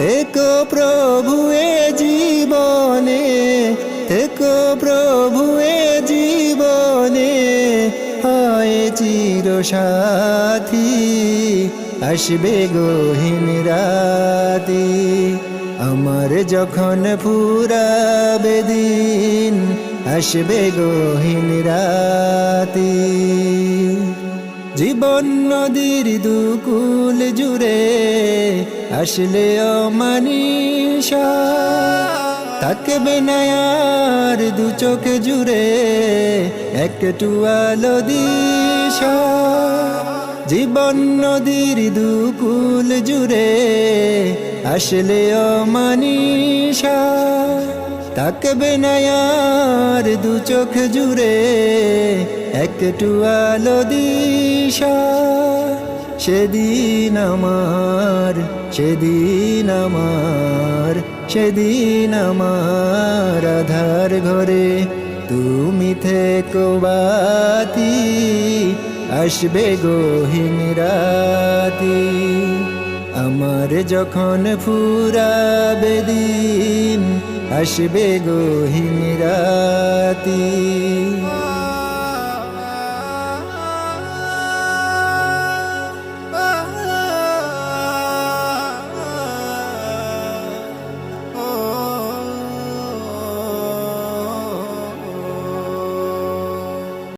তেকো প্রভু এ জীবনে তেকো প্রভু এ জীবনে হয় চির সাথী আসবে গহীন রাতি। আমার যখন ফুরাবে দিন, আসবে গহীন রাতি। জীবন নদীর দুকুল জুড়ে আসলে অমানিসা থাকবে না আর দু চোখ জুড়ে একটু আলো দিশা। জীবন নদীর দুকুল জুড়ে, আসলে অমানিসা থাকবে না আর দু চোখ জুড়ে একটু আলো দিশা। সেদিন আমার সেদিন আমার সেদিন আমার আধার ঘরে তুমি থেকো বাতি, আসবে গহীন রাতি। আমার যখন ফুরাবে দিন, আসবে গহীন রাতি।